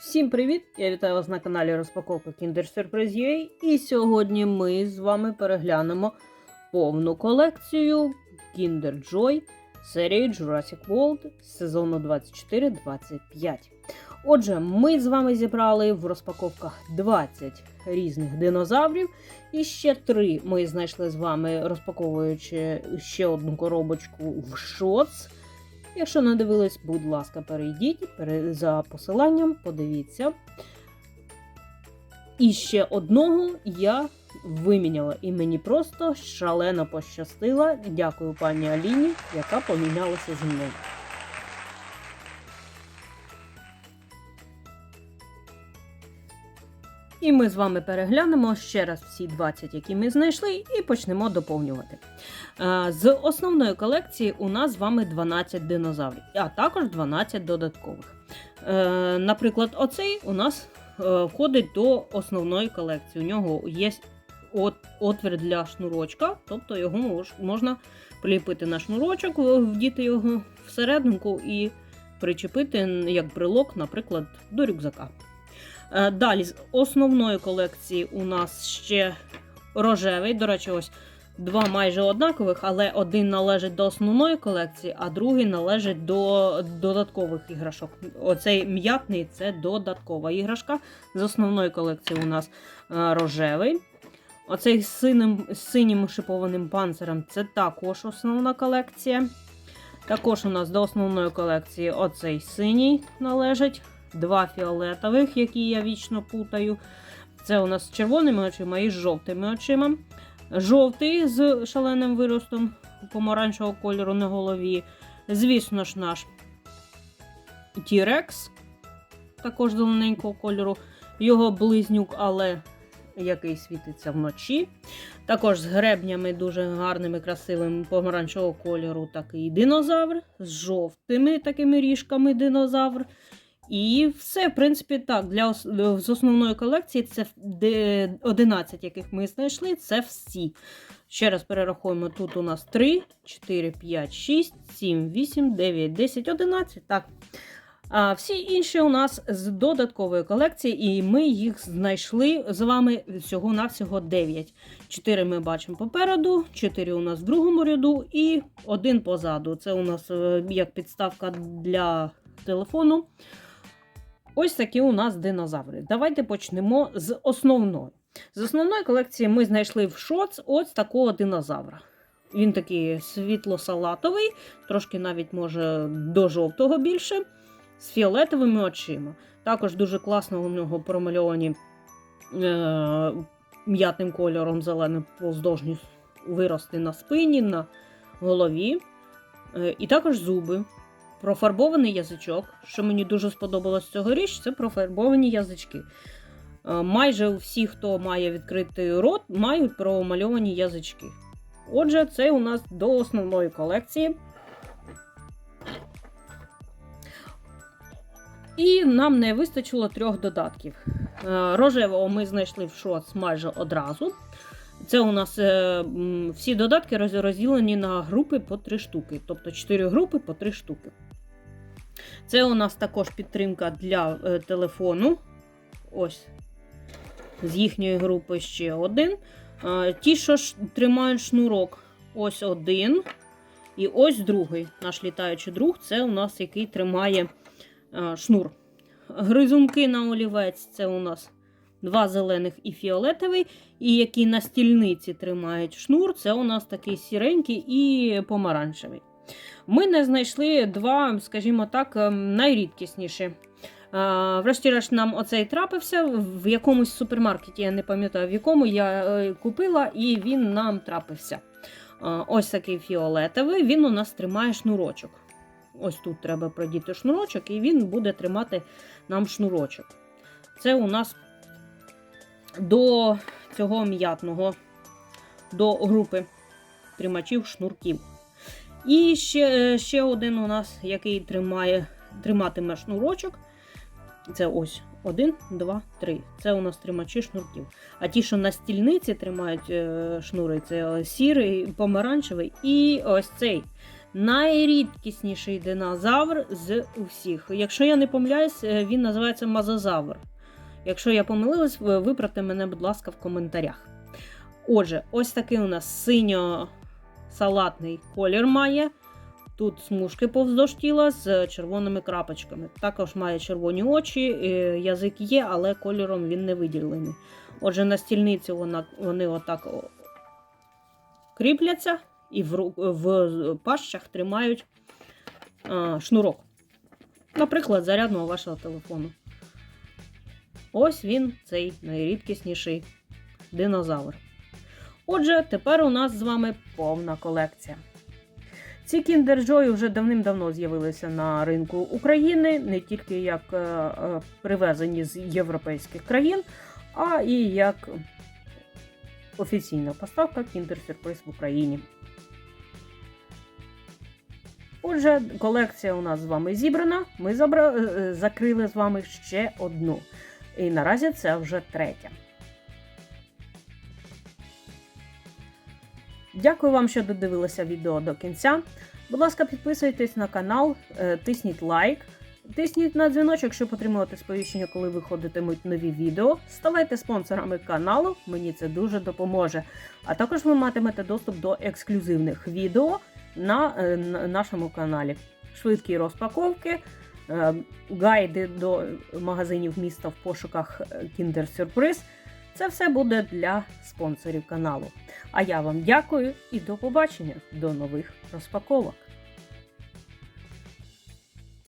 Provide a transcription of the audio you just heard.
Всім привіт! Я вітаю вас на каналі Розпаковка Kinder Surprise UA. І сьогодні ми з вами переглянемо повну колекцію Kinder Joy серії Jurassic World сезону 24-25. Отже, ми з вами зібрали в розпаковках 20 різних динозаврів. І ще три ми знайшли з вами, розпаковуючи ще одну коробочку в шоц. Якщо не дивились, будь ласка, перейдіть за посиланням, подивіться. І ще одного я виміняла, і мені просто шалено пощастило. Дякую пані Аліні, яка помінялася зі мною. І ми з вами переглянемо ще раз всі 20, які ми знайшли, і почнемо доповнювати. Е, З основної колекції у нас з вами 12 динозаврів, а також 12 додаткових. Е, Наприклад, оцей у нас е, входить до основної колекції. У нього є отвір для шнурочка, тобто його можна приліпити на шнурочок, вдіти його всерединку і причепити як брелок, наприклад, до рюкзака. Е, Далі з основної колекції у нас ще рожевий. До речі, ось два майже однакових, але один належить до основної колекції, а другий належить до додаткових іграшок. Оцей м'ятний це додаткова іграшка. З основної колекції у нас е, рожевий. Оцей з синим, синім шипованим панцирем це також основна колекція. Також у нас до основної колекції оцей синій належить. Два фіолетових, які я вічно путаю. Це у нас з червоними очима і з жовтими очима. Жовтий з шаленим виростом помаранчевого кольору на голові. Звісно ж, наш T-Rex, також зелененького кольору. Його близнюк, але який світиться вночі. Також з гребнями дуже гарними, красивими помаранчевого кольору такий динозавр, з жовтими такими ріжками динозавр. І все, в принципі, так. Для з основної колекції це 11, яких ми знайшли, це всі. Ще раз перерахуємо: тут у нас 3, 4, 5, 6, 7, 8, 9, 10, 11. Так. А всі інші у нас з додаткової колекції, і ми їх знайшли з вами всього-навсього 9. 4 ми бачимо попереду, 4 у нас в другому ряду і один позаду. Це у нас е, як підставка для телефону. Ось такі у нас динозаври. Давайте почнемо з основної. З основної колекції ми знайшли в шоц ось такого динозавра. Він такий світло-салатовий, трошки навіть може до жовтого більше, з фіолетовими очима. Також дуже класно у нього промальовані е- м'ятним кольором зеленим повздовжні вирости на спині, на голові. Е, і також зуби. Профарбований язичок, що мені дуже сподобалось цьогоріч, це профарбовані язички. Е, Майже всі, хто має відкритий рот, мають промальовані язички. Отже, це у нас до основної колекції. І нам не вистачило трьох додатків. Е, Рожевого ми знайшли в шоц майже одразу. Це у нас е, всі додатки розділені на групи по три штуки, тобто 4 групи по 3 штуки. Це у нас також підтримка для е, телефону. Ось з їхньої групи ще один. Ті, що тримають шнурок, ось один. І ось другий. Наш літаючий друг це у нас який тримає шнур. Гризунки на олівець це у нас два зелених і фіолетовий. І які на стільниці тримають шнур, це у нас такий сіренький і помаранчевий. Ми не знайшли два, скажімо так, ем, найрідкісніші. Е, Врешті-решт нам оцей трапився в якомусь супермаркеті, я не пам'ятаю, в якому я е, купила, і він нам трапився. Е, Ось такий фіолетовий, він у нас тримає шнурочок. Ось тут треба продіти шнурочок, і він буде тримати нам шнурочок. Це у нас до цього м'ятного, до групи тримачів шнурків. І ще, ще один у нас, який тримає, триматиме шнурочок. Це ось один, два, три. Це у нас тримачі шнурків. А ті, що на стільниці тримають е, шнури, це сірий, помаранчевий і ось цей. найрідкісніший динозавр з усіх. Якщо я не помиляюсь, е, він називається мазозавр. Якщо я помилилась, ви- виправте мене, будь ласка, в коментарях. Отже, ось такий у нас синьо-салатний колір має. Тут смужки повздовж тіла з червоними крапочками. Також має червоні очі, е, язик є, але кольором він не виділений. Отже, на стільницю вона, вони отак кріпляться і в, в пащах тримають а, шнурок. Наприклад, зарядного вашого телефону. Ось він, цей найрідкісніший динозавр. Отже, тепер у нас з вами повна колекція. Ці Kinder Joy вже давним-давно з'явилися на ринку України, не тільки як е, е, привезені з європейських країн, а і як офіційна поставка Kinder Surprise в Україні. Отже, колекція у нас з вами зібрана. Ми забра... е, закрили з вами ще одну. І наразі це вже третя. Дякую вам, що додивилися відео до кінця. Будь ласка, підписуйтесь на канал, е, тисніть лайк, тисніть на дзвіночок, щоб отримувати сповіщення, коли виходитимуть нові відео. Ставайте спонсорами каналу, мені це дуже допоможе. А також ви матимете доступ до ексклюзивних відео на, е, на нашому каналі. Швидкі розпаковки, е, гайди до магазинів міста в пошуках Kinder Surprise. Це все буде для спонсорів каналу. А я вам дякую і до побачення до нових розпаковок.